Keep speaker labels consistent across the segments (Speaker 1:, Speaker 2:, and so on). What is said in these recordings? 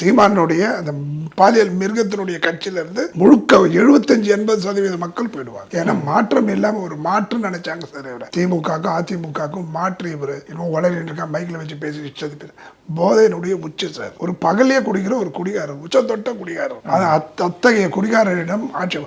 Speaker 1: சீமானுடைய அந்த பாலியல் மிருகத்தினுடைய கட்சியில இருந்து முழுக்க எழுபத்தஞ்சு எண்பது சதவீத மக்கள் போயிடுவாங்க. ஏன்னா மாற்றம் இல்லாம ஒரு மாற்று நினைச்சாங்க சார் இவரை. திமுகக்கும் அதிமுகக்கும் மாற்று இவர். இன்னும் வளரிட்டு இருக்கா மைக்கில் வச்சு பேசி இஷ்டத்து பேர் போதையினுடைய உச்ச சார். ஒரு பகலே குடிக்கிற ஒரு குடிகாரர் உச்ச தொட்ட குடிகாரர். அது அத்தகைய குடிகாரரிடம் ஆட்சி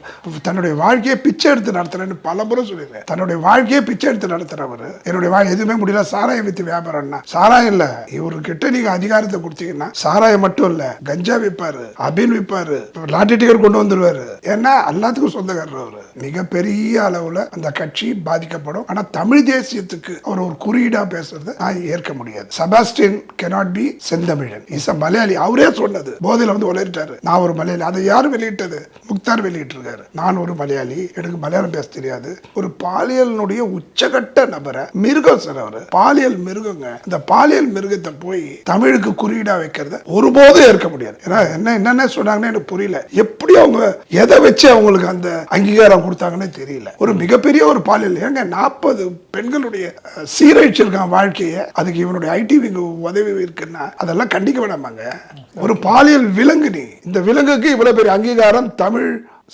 Speaker 1: தன்னுடைய வாழ்க்கையை பிச்சை எடுத்து நடத்துறேன்னு பல முறை சொல்லிடுறேன் தன்னுடைய வாழ்க்கையை பிச்சை எடுத்து நடத்துறவர். என்னுடைய வாழ் எதுவுமே முடியல சாராயம் வித்து வியாபாரம்னா சாராயம் இல்லை. இவர்கிட்ட நீங்க அதிகாரத்தை கொடுத்தீங்கன்னா சாராயம் மட்டும் இல்ல. கஞ்சா விற்பாரு அபின் விற்பாரு லாட்டி டிக்கெட் கொண்டு வந்துருவாரு. ஏன்னா எல்லாத்துக்கும் சொந்தக்காரர் அவரு. மிகப்பெரிய அளவுல அந்த கட்சி பாதிக்கப்படும். ஆனா தமிழ் தேசியத்துக்கு அவர் ஒரு குறியீடா பேசுறது நான் ஏற்க முடியாது. Sebastian cannot be Senthamizhan is a Malayali அவரே சொன்னது. போதையில வந்து உளறிட்டாரு. நான் ஒரு மலையாளி அதை யார் வெளியிட்டது? முக்தார் வெளியிட்டிருக்காரு. நான் ஒரு மலையாளி எனக்கு மலையாளம் பேச தெரியாது. ஒரு பாலியலினுடைய உச்சகட்ட நபரை மிருகம் சார் அவரு. பாலியல் மிருகங்க இந்த பாலியல் மிருகத்தை போய் தமிழுக்கு குறியீடா வைக்கிறத ஒருபோதும் ஏற்க முடியாது. ஏன்னா என்ன என்னென்ன சொன்னாங்கன்னு எனக்கு புரியல. எப்படி அவங்க எதை வச்சு அவங்களுக்கு அந்த அங்கீகாரம் கொடுத்தாங்கன்னு தெரியல. ஒரு மிகப்பெரிய ஒரு பாலியல். ஏங்க நாற்பது பெண்களுடைய சீரழிச்சிருக்கான் வாழ்க்கையை அதுக்கு இவனுடைய ஐடி விங்க உதவி இருக்குன்னா அதெல்லாம் கண்டிக்க வேணாமாங்க. ஒரு பாலியல் விலங்கு நீ இந்த விலங்குக்கு இவ்வளவு பெரிய அங்கீகாரம் தமிழ்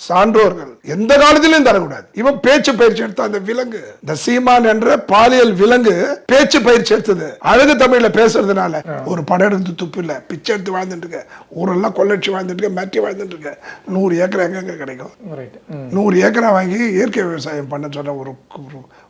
Speaker 1: சான்றோர்கள் எந்த காலத்திலும் தரக்கூடாது. இவன் பேச்சு பயிற்சி எடுத்த அந்த விலங்கு இந்த சீமான் என்ற பாலியல் விலங்கு பேச்சு பயிற்சி எடுத்தது. அழகு தமிழ்ல பேசுறதுனால ஒரு படம் எடுத்து துப்பு இல்ல பிச்சை எடுத்து வாழ்ந்துட்டு இருக்க. ஊரெல்லாம் கொள்ளடிச்சு வாழ்ந்துட்டு இருக்க மிரட்டி வாழ்ந்துட்டு இருக்க. நூறு ஏக்கர் எங்கெங்க கிடைக்கும்? நூறு ஏக்கரா வாங்கி இயற்கை விவசாயம் பண்ண சொன்ன ஒரு-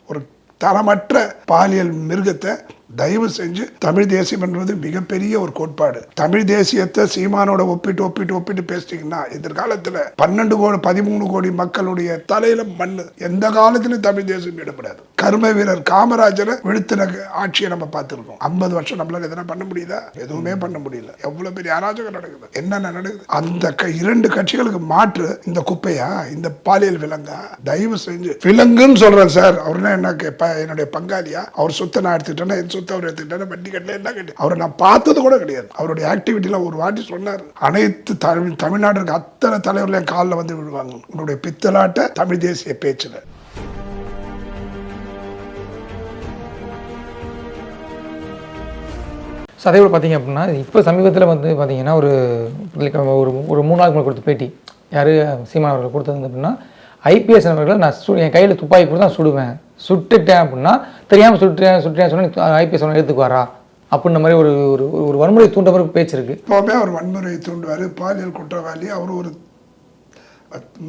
Speaker 1: ஒரு தரமற்ற பாலியல் மிருகத்தை தயவு செஞ்சு தமிழ் தேசியம் என்பது மிகப்பெரிய ஒரு கோட்பாடு. தமிழ் தேசியத்தை சீமானோட ஒப்பிட்டு ஒப்பிட்டு ஒப்பிட்டு பேசிட்டீங்கன்னா எதிர்காலத்துல பன்னெண்டு கோடி பதிமூணு கோடி மக்களுடைய தலையில மண்ணு. எந்த காலத்திலும் தமிழ் தேசியம் ஈடுபடாது கர்ம வீரர் காமராஜரை விழுத்தின ஆட்சியை நம்ம பார்த்துருக்கோம். ஐம்பது வருஷம் நம்மளால எதனா பண்ண முடியுதா? எதுவுமே பண்ண முடியல. எவ்வளவு பெரிய அராஜகம் நடக்குது? என்னென்ன நடக்குது? அந்த க- இரண்டு கட்சிகளுக்கு மாற்று இந்த குப்பையா? இந்த பாலியல் விலங்கா? தயவு செஞ்சு விலங்குன்னு சொல்றேன் சார். அவருன்னா என்ன என்னுடைய பங்காளியா? அவர் சொத்தை நான் எடுத்துக்கிட்டேன்னா என் சொத்தை அவர் எடுத்துக்கிட்டேன்னா வட்டி கட்டல என்ன கட்டி? அவரை நான் பார்த்தது கூட கிடையாது. அவருடைய ஆக்டிவிட்டியில் ஒரு வாட்டி சொன்னார். அனைத்து தமிழ் தமிழ்நாடு இருக்க அத்தனை தலைவர்கள் என் காலில் வந்து விழுவாங்க உன்னுடைய பித்தலாட்ட தமிழ் தேசிய பேச்சில்.
Speaker 2: ஸோ அதே போல் பார்த்தீங்க அப்படின்னா இப்போ சமீபத்தில் வந்து பார்த்தீங்கன்னா ஒரு ஒரு ஒரு மூணு நாளுக்கு கொடுத்த பேட்டி. யார்? சீமான் அவர்கள் கொடுத்தது அப்படின்னா ஐபிஎஸ் நபர்களை நான் சு என் கையில் துப்பாக்கி கொடுத்து நான் சுடுவேன். சுட்டுட்டேன் அப்படின்னா தெரியாமல் சுட்டுட்டேன் சுட்டுட்டேன் சொன்னால் ஐபிஎஸ் அவனை எடுத்துக்குவாரா அப்படின்ற மாதிரி ஒரு ஒரு ஒரு வன்முறை தூண்ட மாதிரி பேச்சு இருக்குது
Speaker 1: எப்போவுமே அவர் வன்முறையை தூண்டுவார். பாலியல் குற்றவாளி. அவர் ஒரு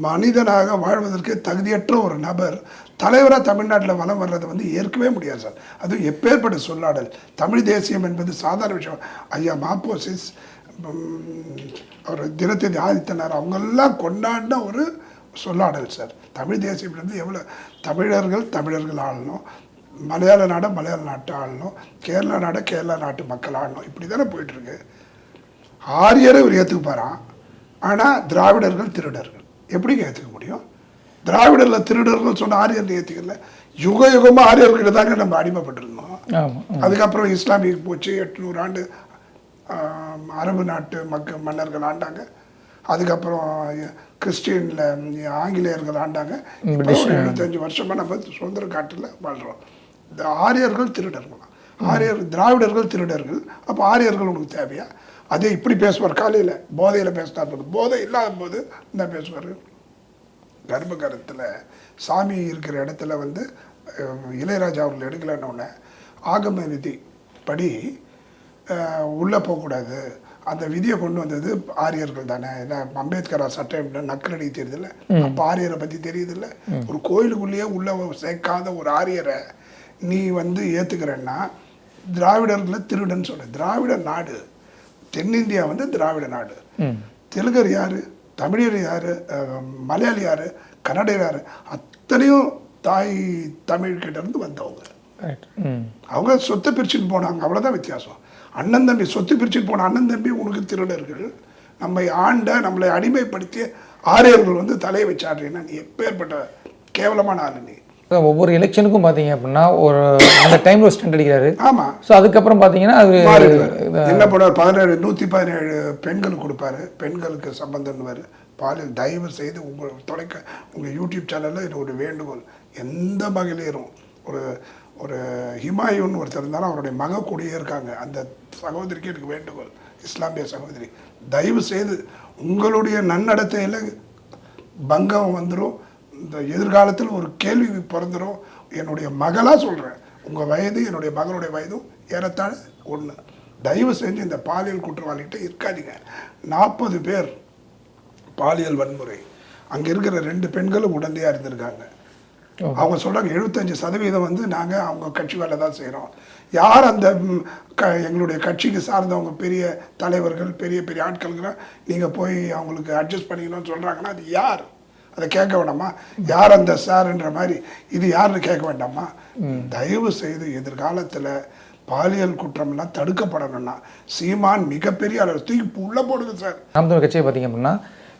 Speaker 1: மனிதனாக வாழ்வதற்கு தகுதியற்ற ஒரு நபர். தலைவராக தமிழ்நாட்டில் வலம் வர்றதை வந்து ஏற்கவே முடியாது சார். அதுவும் எப்பேற்பட்ட சொல்லாடல். தமிழ் தேசியம் என்பது சாதாரண விஷயம். ஐயா மாப்போசிஸ் அவர் தினத்தந்தி ஆதித்தனார் அவங்கெல்லாம் கொண்டாடின ஒரு சொல்லாடல் சார். தமிழ் தேசியம் என்பது எவ்வளோ தமிழர்கள் தமிழர்கள் ஆளணும் மலையாள நாடை மலையாள நாட்டை ஆளணும் கேரளா நாடை கேரளா நாட்டு மக்கள் ஆளணும். இப்படி தானே போயிட்டுருக்கு. ஆரியரை இவர் ஏற்றுக்குப்பாராம் ஆனால் திராவிடர்கள் திருடர்கள். எப்படிங்க ஏற்றுக்க முடியும்? திராவிடரில் திருடர்கள் சொன்ன ஆரியர்கள் ஏற்றுக்கல யுக யுகமாக ஆரியர்கிட்ட தாங்க நம்ம அடிமைப்பட்டிருந்தோம். அதுக்கப்புறம் இஸ்லாமிய போச்சு. எட்நூறு ஆண்டு அரபு நாட்டு மக்க மன்னர்கள் ஆண்டாங்க. அதுக்கப்புறம் கிறிஸ்டியனில் ஆங்கிலேயர்கள் ஆண்டாங்க. எழுபத்தஞ்சு வருஷமாக நம்ம சுதந்திர காட்டில் வாழ்கிறோம் இந்த ஆரியர்கள் திருடர்கள். ஆரியர் திராவிடர்கள் திருடர்கள். அப்போ ஆரியர்கள் உனக்கு தேவையா? அதே இப்படி பேசுவார். காலையில் போதையில் பேசினார் போது இல்லாத போது என்ன பேசுவார்? கர்ப்பகரத்தில் சாமி இருக்கிற இடத்துல வந்து இளையராஜா அவர்கள் எடுக்கலன்னு ஆகம விதி படி உள்ளே போகக்கூடாது. அந்த விதியை கொண்டு வந்தது ஆரியர்கள் தானே. ஏன்னா அம்பேத்கர் சட்டம் நக்கலடி தெரியுதுல்ல அப்போ ஆரியரை பற்றி தெரியுதுல்ல. ஒரு கோயிலுக்குள்ளேயே உள்ள சேர்க்காத ஒரு ஆரியரை நீ வந்து ஏற்றுக்கிறன்னா திராவிடர்களை திருடன்னு சொல்ல. திராவிட நாடு. தென்னிந்தியா வந்து திராவிட நாடு. தெலுங்கர் யாரு? தமிழர் யாரு? மலையாளி யாரு? கன்னடர் யாரு? அத்தனையும் தாய் தமிழ் கிட்ட இருந்து வந்தவங்க. அவங்க சொத்தை பிரிச்சுட்டு போனாங்க. அவ்வளவுதான் வித்தியாசம். அண்ணன் தம்பி சொத்து பிரிச்சுட்டு போன அண்ணன் தம்பி உனக்கு திருடர்கள். நம்மை ஆண்ட நம்மளை அடிமைப்படுத்திய ஆரியர்கள் வந்து தலையை வச்சு ஆடுறீங்கன்னா நீ எப்பேற்பட்ட கேவலமான ஆளு நீ.
Speaker 2: ஒவ்வொரு எலெக்ஷனுக்கும் பார்த்தீங்க அப்படின்னா ஒரு அந்த டைமில் ஒரு ஸ்டண்ட் அடிக்கிறாரு.
Speaker 1: ஆமா.
Speaker 2: ஸோ அதுக்கப்புறம் பார்த்தீங்கன்னா அது.
Speaker 1: என்ன பண்ணுவார்? பதினேழு நூற்றி பதினேழு பெண்களுக்கு கொடுப்பாரு. பெண்களுக்கு சம்பந்தம்னுவார் பாலியல் தயவு செய்து உங்கள் தொலைக்க உங்கள் யூடியூப் சேனலில் இது ஒரு வேண்டுகோள். எந்த மகளிரும் ஒரு ஒரு ஹிமாயுன்னு ஒருத்தர் இருந்தாலும் அவருடைய மக கூடயே இருக்காங்க. அந்த சகோதரிக்கு எனக்கு வேண்டுகோள். இஸ்லாமிய சகோதரி தயவு செய்து உங்களுடைய நன்னடத்தையில் பங்கம் வந்துடும் இந்த எதிர்காலத்தில் ஒரு கேள்வி பிறந்துடும் என்னுடைய மகளாக சொல்கிறேன் உங்கள் வயது என்னுடைய மகளுடைய வயதும் ஏறத்தாழ ஒன்று தயவு செஞ்சு இந்த பாலியல் குற்றவாளிகிட்ட இருக்காதீங்க. நாற்பது பேர் பாலியல் வன்முறை. அங்கே இருக்கிற ரெண்டு பெண்களும் உடந்தையாக இருந்திருக்காங்க. அவங்க சொல்றாங்க எழுபத்தஞ்சு சதவீதம் வந்து நாங்கள் அவங்க கட்சி வேலை தான் செய்கிறோம் யார் அந்த க எங்களுடைய கட்சிக்கு சார்ந்தவங்க பெரிய தலைவர்கள் பெரிய பெரிய ஆட்களுக்குலாம் நீங்கள் போய் அவங்களுக்கு அட்ஜஸ்ட் பண்ணிக்கணும்னு சொல்கிறாங்கன்னா அது யார்? அதை கேட்க வேண்டாமா? யார் அந்த சார்ன்ற மாதிரி இது யாருன்னு கேட்க வேண்டாமா? தயவு செய்து எதிர்காலத்தில் பாலியல் குற்றம்லாம் தடுக்கப்படணும்னா சீமான் மிகப்பெரிய அளவு தூக்கி உள்ள போடுங்க சார்.
Speaker 2: நாம் கட்சியை பார்த்தீங்க அப்படின்னா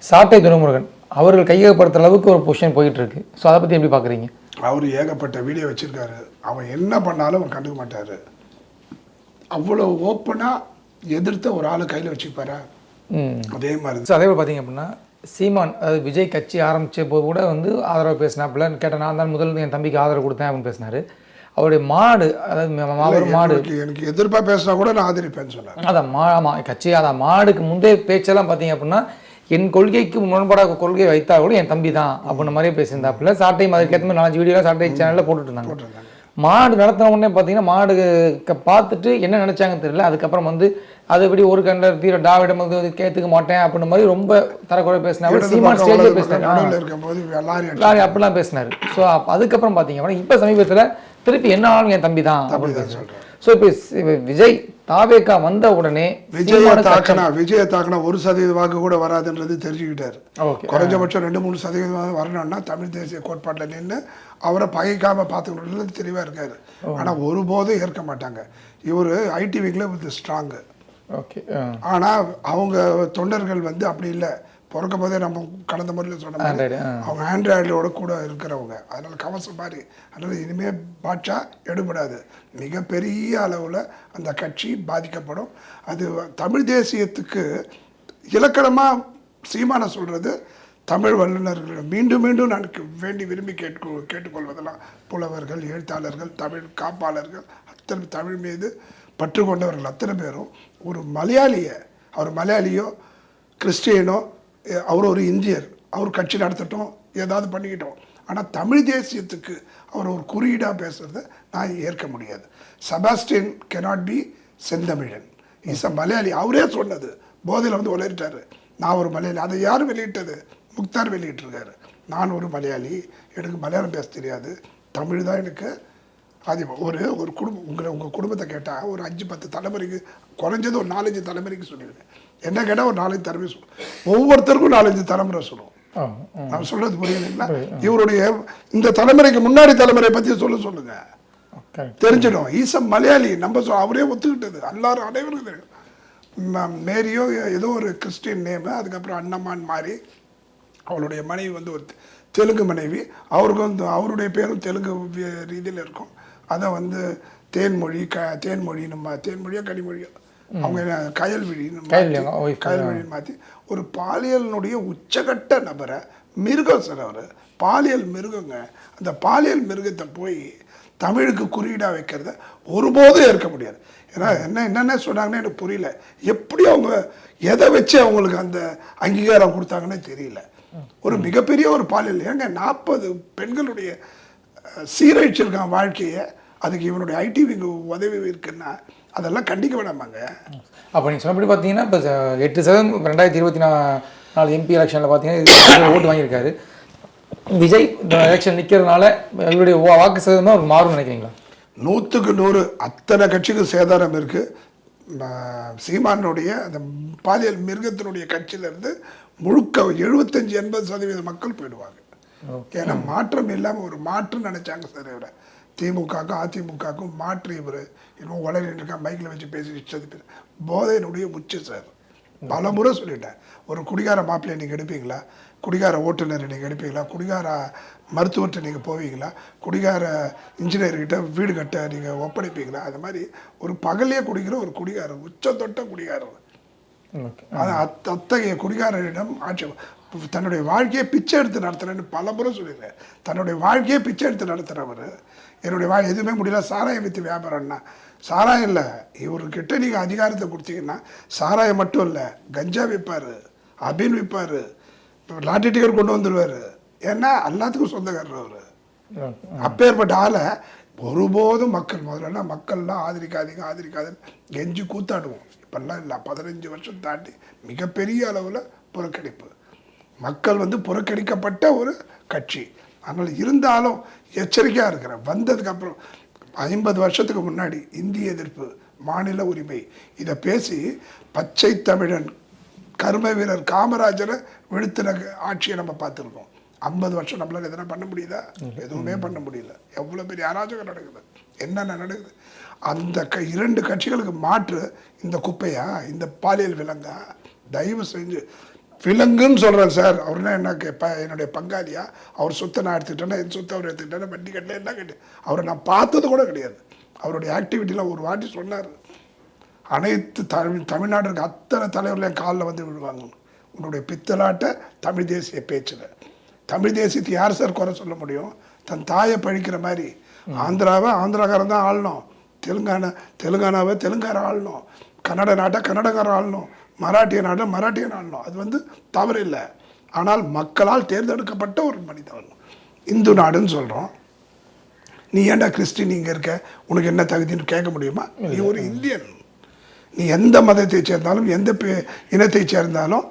Speaker 2: சாட்டை துரைமுருகன் அவர்கள் கையகப்படுத்துற அளவுக்கு ஒரு பொசிஷன் போயிட்டு இருக்கு ஸோ அதை பற்றி எப்படி பார்க்குறீங்க
Speaker 1: அவர் ஏகப்பட்ட வீடியோ வச்சிருக்காரு. அவன் என்ன பண்ணாலும் அவன் கண்டுக்க மாட்டாரு. அவ்வளோ ஓப்பனாக எதிர்த்த ஒரு ஆளை கையில் வச்சுப்பாரா? அதே மாதிரி
Speaker 2: ஸோ அதே போல் பார்த்தீங்க அப்படின்னா சீமான் அதாவது விஜய் கட்சி ஆரம்பித்த போது கூட வந்து ஆதரவு பேசினாப்புல கேட்டேன் நான் தான் முதல்ல என் தம்பிக்கு ஆதரவு கொடுத்தேன் அப்படின்னு பேசினாரு. அவருடைய மாடு அதாவது மாபெரும் மாடு.
Speaker 1: எனக்கு எனக்கு எதிர்ப்பா பேசினா கூட நான் ஆதரிப்பேன்னு சொன்னார்.
Speaker 2: அதான் மா ஆமாம் கட்சி அதான் மாடுக்கு முந்தைய பேச்செல்லாம் பார்த்தீங்க அப்படின்னா என் கொள்கைக்கு முரண்பாடாக கொள்கை வைத்தா கூட என் தம்பி தான் அப்படின்ற மாதிரியே பேசியிருந்தாப்புல. சாட்டை அதுக்கேற்ற மாதிரி நாலஞ்சு வீடியோலாம் சாட்டை சேனலில் போட்டுட்டு இருந்தாங்க மாடு நடத்தின உடனே பார்த்தீங்கன்னா மாடு பார்த்துட்டு என்ன நினைச்சாங்கன்னு தெரியல. அதுக்கப்புறம் வந்து அதுபடி ஒரு கண்ணில் தீர டாவிடம் வந்து கேத்துக்க மாட்டேன் அப்படின்ற மாதிரி ரொம்ப தரக்குறை பேசினாரு. சீமான் ஸ்டேஜில் பேசினாரு.
Speaker 1: லாரி
Speaker 2: அப்படிலாம் பேசினாரு. ஸோ அதுக்கப்புறம் பார்த்தீங்க இப்போ சமீபத்தில் திருப்பி என்ன ஆனாலும் என் தம்பி தான் அப்படின்னு பேசுறாரு. ஸோ இப்போ விஜய் தாவேக்கா வந்த உடனே
Speaker 1: விஜய தாக்கனா விஜய தாக்கனா ஒரு சதவீத வாக்கு கூட வராதுன்றது தெரிஞ்சுக்கிட்டாரு. குறைஞ்சபட்சம் ரெண்டு மூணு சதவீதம் வரணும்னா தமிழ் தேசிய கோட்பாட்டில் நின்று அவரை பகைக்காம பார்த்துக்கணுன்றது தெளிவாக இருக்காரு. ஆனால் ஒருபோதும் ஏற்க மாட்டாங்க. இவர் ஐடி விங்கில் வித் ஸ்ட்ராங்கு
Speaker 2: ஓகே
Speaker 1: ஆனால் அவங்க தொண்டர்கள் வந்து அப்படி இல்லை. பிறக்கும் போதே நம்ம கடந்த முறையில் சொன்ன மாதிரி அவங்க ஆண்ட்ராய்டோட கூட இருக்கிறவங்க. அதனால கவசம் மாதிரி அதனால இனிமே பாட்சா எடுபடாது. மிகப்பெரிய அளவில் அந்த கட்சி பாதிக்கப்படும். அது தமிழ் தேசியத்துக்கு இலக்கணமாக சீமான சொல்றது தமிழ் வல்லுநர்களிடம் மீண்டும் மீண்டும் நான் வேண்டி விரும்பி கேட்கு கேட்டுக்கொள்வதெல்லாம் புலவர்கள் எழுத்தாளர்கள் தமிழ் காப்பாளர்கள் அத்தனை தமிழ் மீது பற்று கொண்டவர்கள் அத்தனை பேரும் ஒரு மலையாளியை அவர் மலையாளியோ கிறிஸ்டியனோ அவர் ஒரு இந்தியர். அவர் கட்சி நடத்தட்டும் ஏதாவது பண்ணிக்கிட்டோம். ஆனால் தமிழ் தேசியத்துக்கு அவர் ஒரு குறியீடாக பேசுகிறத நான் ஏற்க முடியாது. Sebastian cannot be Senthamizhan. Is a Malayali அவரே சொன்னது. போதையில் வந்து உளறிட்டாரு. நான் ஒரு மலையாளி. அதை யார் வெளியிட்டது? முக்தார் வெளியிட்டிருக்காரு. நான் ஒரு மலையாளி. எனக்கு மலையாளம் பேச தெரியாது. தமிழ் தான் எனக்கு அது ஒரு ஒரு குடும்பம் உங்களை உங்கள் குடும்பத்தை கேட்டால் ஒரு அஞ்சு பத்து தலைமுறைக்கு குறைஞ்சது ஒரு நாலஞ்சு தலைமுறைக்கு சொல்லிடுவேன். என்ன கேட்டால் ஒரு நாலஞ்சு தலைமுறை சொல்லுவோம். ஒவ்வொருத்தருக்கும் நாலஞ்சு தலைமுறை சொல்லுவோம். நான் சொல்றது புரியுதுங்களா? இவருடைய இந்த தலைமுறைக்கு முன்னாடி தலைமுறை பற்றி சொல்ல சொல்லுங்க. தெரிஞ்சிடும். ஈச மலையாளி நம்ம சொ- அவரே ஒத்துக்கிட்டது. எல்லாரும் அனைவருக்கும் தெரியும். மேரியோ ஏதோ ஒரு கிறிஸ்டியன் நேமு அதுக்கப்புறம் அண்ணம்மான் மாறி அவளுடைய மனைவி வந்து ஒரு தெலுங்கு மனைவி. அவருக்கும் வந்து அவருடைய பேரும் தெலுங்கு ரீதியில் இருக்கும். அதை வந்து தேன்மொழி க தேன்மொழின்னு மா தேன்மொழியோ கனிமொழியோ? அவங்க கயல்விழின்னு. கயல்விழின்னு மாற்றி ஒரு பாலியலினுடைய உச்சகட்ட நபரை மிருகம் சார் அவர் பாலியல் மிருகங்க அந்த பாலியல் மிருகத்தை போய் தமிழுக்கு குறியீடாக வைக்கிறத ஒருபோதும் ஏற்க முடியாது. ஏன்னா என்ன என்னென்ன சொன்னாங்கன்னு எனக்கு புரியல. எப்படி அவங்க எதை வச்சு அவங்களுக்கு அந்த அங்கீகாரம் கொடுத்தாங்கன்னே தெரியல. ஒரு மிகப்பெரிய ஒரு பாலியல் ஏங்க நாற்பது பெண்களுடைய சீரழிச்சிருக்கான் வாழ்க்கையை அதுக்கு இவனுடைய ஐடி விங்க உதவி இருக்குன்னா அதெல்லாம் கண்டிக்க வேணாமாங்க.
Speaker 2: அப்போ நீங்கள் சொன்னபடி பார்த்தீங்கன்னா இப்போ எட்டு சதவீதம் ரெண்டாயிரத்தி இருபத்தி நா நாலு எம்பி எலெக்ஷனில் பார்த்தீங்கன்னா ஓட்டு வாங்கியிருக்காரு. விஜய் எலெக்ஷன் நிற்கிறதுனால இவருடைய வாக்கு சதவீதமாக ஒரு மாறும்னு நினைக்கிறீங்களா?
Speaker 1: நூற்றுக்கு நூறு அத்தனை கட்சிக்கும் சேதாரம் இருக்கு. ம- சீமானுடைய அந்த பாலியல் மிருகத்தினுடைய கட்சியிலேருந்து முழுக்க எழுபத்தஞ்சு எண்பது சதவீத மக்கள் போயிடுவாங்க. ஏன்னா மாற்றம் இல்லாமல் ஒரு மாற்று நினைச்சாங்க சார் இவரை. திமுகவுக்கும் அதிமுகவுக்கும் மாற்று இவர். இன்னும் உலகிட்டு இருக்கா மைக்கில் வச்சு பேசி இஷ்டத்து பேர் போதையினுடைய உச்ச சார் பல முறை சொல்லிட்டேன். ஒரு குடிகார மாப்பிள்ளையை நீங்கள் எடுப்பீங்களா? குடிகார ஓட்டுநரை நீங்கள் எடுப்பீங்களா? குடிகார மருத்துவர்கிட்ட நீங்கள் போவீங்களா? குடிகார இன்ஜினியர்கிட்ட வீடு கட்ட நீங்கள் ஒப்படைப்பீங்களா? அது மாதிரி ஒரு பகல்லையே குடிக்கிற ஒரு குடிகாரர் உச்ச தொட்ட குடிகாரர் அது அத் அத்தகைய குடிகாரரிடம் ஆட்சி தன்னுடைய வாழ்க்கையை பிச்சை எடுத்து நடத்துறேன்னு பல முறை சொல்லியிருக்கேன். தன்னுடைய வாழ்க்கையை பிச்சை எடுத்து நடத்துகிறவர் என்னுடைய வாழ் எதுவுமே முடியல சாராயம் வித்து வியாபாரம்னா சாராயம் இல்லை. இவர்கிட்ட நீங்கள் அதிகாரத்தை கொடுத்தீங்கன்னா சாராயம் மட்டும் இல்லை கஞ்சா விற்பார் அபின் விற்பார் லாட்டரி டிக்கெட் கொண்டு வந்துடுவார் ஏன்னா எல்லாத்துக்கும் சொந்தக்காரர் அவர். அப்பேற்பட்ட ஆளை ஒருபோதும் மக்கள் முதல்ல மக்கள்லாம் ஆதரிக்காதீங்க ஆதரிக்காதுன்னு கெஞ்சி கூத்தாடுவோம். இப்பெல்லாம் இல்லை பதினஞ்சு வருஷம் தாண்டி மிகப்பெரிய அளவில் புறக்கணிப்பு. மக்கள் வந்து புறக்கணிக்கப்பட்ட ஒரு கட்சி. அதனால் இருந்தாலும் எச்சரிக்கையாக இருக்கிறேன். வந்ததுக்கப்புறம் ஐம்பது வருஷத்துக்கு முன்னாடி இந்திய எதிர்ப்பு மாநில உரிமை இதை பேசி பச்சை தமிழன் கர்ம வீரர் காமராஜரை விழுத்தின ஆட்சியை நம்ம பார்த்துருக்கோம். ஐம்பது வருஷம் நம்மளால் எதனா பண்ண முடியுதா? எதுவுமே பண்ண முடியல. எவ்வளோ பெரிய அராஜகம் நடக்குது. என்னென்ன நடக்குது? அந்த க இரண்டு கட்சிகளுக்கு மாற்று இந்த குப்பையா? இந்த பாலியல் விலங்கா? தயவு செஞ்சு விலங்குன்னு சொல்கிறேன் சார். அவர்னா என்ன கேட்ப என்னுடைய பங்காளியா? அவர் சொத்தை நான் எடுத்துக்கிட்டேன்னா என் சொத்தை அவர் எடுத்துக்கிட்டேன்னா வண்டி கட்டல என்ன கட்டு? அவரை நான் பார்த்தது கூட கிடையாது. அவருடைய ஆக்டிவிட்டியில் ஒரு வாட்டி சொன்னார். அனைத்து தமிழ் தமிழ்நாடு இருக்க அத்தனை தலைவர்கள் என் காலில் வந்து விழுவாங்க. உன்னுடைய பித்தலாட்ட தமிழ் தேசிய பேச்சில். தமிழ் தேசியத்தை யார் சார் குறை சொல்ல முடியும்? தன் தாயை பழிக்கிற மாதிரி. ஆந்திராவை ஆந்திராக்காரன் தான் ஆளணும். தெலுங்கானா தெலுங்கானாவை தெலுங்கார ஆளணும். கன்னட நாட்டை கன்னடக்காரன் ஆளணும். மராட்டிய நாட்டை மராட்டியன் ஆளணும் அது வந்து தவறு இல்லை ஆனால் மக்களால் தேர்ந்தெடுக்கப்பட்ட ஒரு மனிதன் இந்து நாடுன்னு சொல்கிறோம் நீ ஏன்டா கிறிஸ்டின் இங்கே இருக்க? உனக்கு என்ன தகுதின்னு கேட்க முடியுமா? நீ ஒரு இந்தியன். நீ எந்த மதத்தை சேர்ந்தாலும் எந்த பே- இனத்தை சேர்ந்தாலும்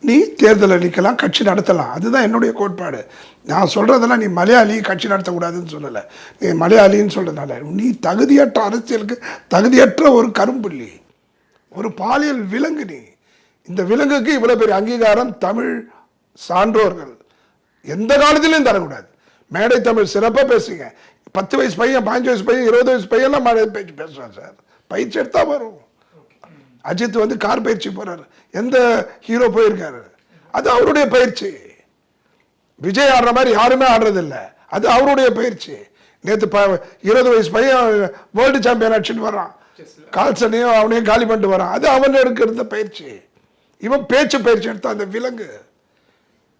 Speaker 1: நீ தேர்தலில் நிற்கலாம் கட்சி நடத்தலாம். அதுதான் என்னுடைய கோட்பாடு. நான் சொல்கிறதெல்லாம் நீ மலையாளி கட்சி நடத்தக்கூடாதுன்னு சொல்லலை. நீ மலையாளின்னு சொல்கிறதுனால நீ தகுதியற்ற அரசியலுக்கு தகுதியற்ற ஒரு கரும்புள்ளி. ஒரு பாலியல் விலங்கு நீ. இந்த விலங்குக்கு இவ்வளோ பெரிய அங்கீகாரம் தமிழ் சான்றோர்கள். எந்த காலத்திலையும் தரக்கூடாது. மேடை தமிழ் சிறப்பாக பேசுங்க. பத்து வயசு பையன் பாஞ்சு வயசு பையன் இருபது வயசு பையன்லாம் மேடை பயிற்சி பேசுவான் சார். பயிற்சி எடுத்தால் வரும். அஜித் வந்து கார் பயிற்சி போறாரு. எந்த ஹீரோ போயிருக்காரு? அது அவருடைய பயிற்சி. விஜய் ஆடுற மாதிரி யாருமே ஆடுறதில்லை. அது அவருடைய பயிற்சி. நேற்று ப இருபது வயசு பையன் வேர்ல்டு சாம்பியன் அடிச்சுட்டு வர்றான். கால்சனையும் அவனையும் காலி பண்ணிட்டு வரான். அது அவன் எடுக்கிற பயிற்சி. இவன் பேச்சு பயிற்சி எடுத்தான் அந்த விலங்கு.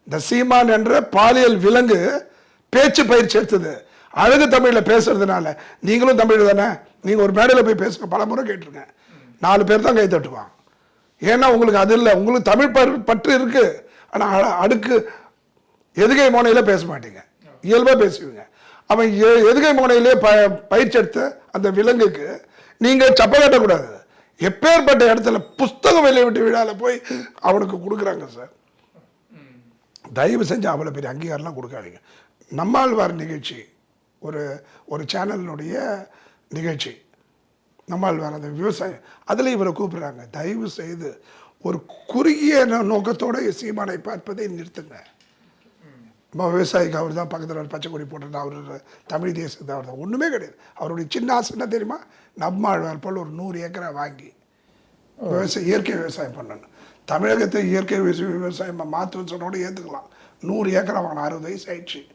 Speaker 1: இந்த சீமான் என்ற பாலியல் விலங்கு பேச்சு பயிற்சி எடுத்தது. அழகு தமிழில் பேசுறதுனால நீங்களும் தமிழ் தானே? நீங்கள் ஒரு மேடையில் போய் பேசுங்க. பல முறை கேட்டிருக்கேன். நாலு பேர் தான் கை தட்டுவான். ஏன்னா உங்களுக்கு அது இல்லை. உங்களுக்கு தமிழ் பற்று பற்று இருக்கு. ஆனால் அடுக்கு எதுகை மோனையில் பேச மாட்டீங்க. இயல்பாக பேசுவீங்க. அவன் எ- எதுகை மோனையிலே ப பயிற்சி எடுத்த அந்த விலங்குக்கு நீங்கள் சப்பை கட்டக்கூடாது. எப்பேற்பட்ட இடத்துல புஸ்தகம் வெளியிட்டு விழாவில் போய் அவனுக்கு கொடுக்குறாங்க சார். தயவு செஞ்சு அவ்வளோ பெரிய அங்கீகாரம்லாம் கொடுக்காதீங்க. நம்மாழ்வார் நிகழ்ச்சி ஒரு ஒரு சேனலினுடைய நிகழ்ச்சி. நம்மாழ்வார் அந்த விவசாயம் அதில் இவரை கூப்பிட்றாங்க. தயவு செய்து ஒரு குறுகிய நோக்கத்தோடு சீமானை பார்ப்பதை நிறுத்துங்க. நம்ம விவசாயிக்கு அவர் தான் பக்கத்தில் ஒரு பச்சை கொடி போட்டிருந்தா அவர் தமிழ் தேசத்தை அவர் தான். ஒன்றுமே கிடையாது. அவருடைய சின்ன ஆசை என்ன தெரியுமா? நம்மாழ்வார் போல் ஒரு நூறு ஏக்கரை வாங்கி விவசாயம் இயற்கை விவசாயம் பண்ணணும். தமிழகத்தை இயற்கை விவசாய- விவசாயம் மாற்றுன்னு சொன்னோட ஏற்றுக்கலாம் நூறு ஏக்கரை வாங்கணும் அறுபது வயசு ஆயிடுச்சு.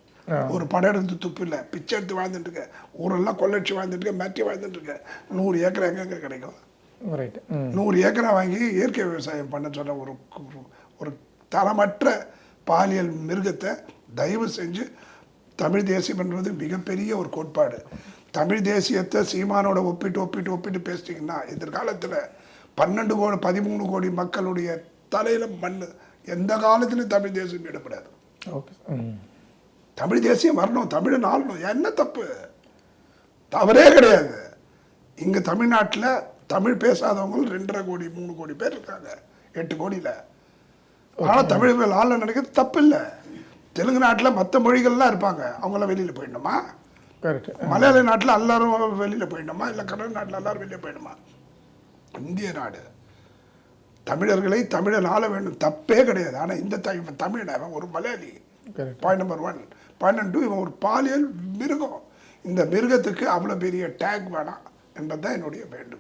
Speaker 1: ஒரு படம் எடுத்து துப்பு இல்லை. பிச்சை எடுத்து வாழ்ந்துட்டு இருக்க. ஊரெல்லாம் கொள்ளடிச்சு வாழ்ந்துட்டு இருக்க மிரட்டி வாழ்ந்துட்டு இருக்க. நூறு ஏக்கரை எங்கெங்க கிடைக்கும்? நூறு ஏக்கரை வாங்கி இயற்கை விவசாயம் பண்ண சொன்ன ஒரு- ஒரு தரமற்ற பாலியல் மிருகத்தை தயவு செஞ்சு தமிழ் தேசியம் என்பது மிகப்பெரிய ஒரு கோட்பாடு. தமிழ் தேசியத்தை சீமானோட ஒப்பிட்டு ஒப்பிட்டு ஒப்பிட்டு பேசிட்டீங்கன்னா எதிர்காலத்தில் பன்னெண்டு கோடி பதிமூணு கோடி மக்களுடைய தலையில மண் எந்த காலத்திலும் தமிழ் தேசியம் ஈடுபடாது
Speaker 2: ஓகே ம்.
Speaker 1: தமிழ் தேசியம் வரணும் தமிழன் ஆளணும். என்ன தப்பு? தவறே கிடையாது. இங்க தமிழ்நாட்டுல தமிழ் பேசாதவங்க ரெண்டரை கோடி மூணு கோடி பேர் இருக்காங்க. எட்டு கோடியில. ஆனா தமிழர்கள் ஆள நினைக்கிறது தப்பு இல்லை தெலுங்கு நாட்டுல மற்ற மொழிகள்லாம் இருப்பாங்க. அவங்களாம் வெளியில போயிடணுமா?
Speaker 2: கரெக்ட்
Speaker 1: மலையாள நாட்டுல எல்லாரும் வெளியில போயிடணுமா? இல்ல கடல் நாட்டுல எல்லாரும் வெளியில போயிடணுமா? இந்திய நாடு. தமிழர்களை தமிழன் ஆள வேண்டும். தப்பே கிடையாது. ஆனா இந்த த- இவன் தமிழன் அவன் ஒரு Malayali. Point number one point two இவன் ஒரு பாலியல் மிருகம். இந்த மிருகத்துக்கு அவ்வளோ பெரிய டேக் வேணாம் என்பதுதான் என்னுடைய வேண்டுகோள்.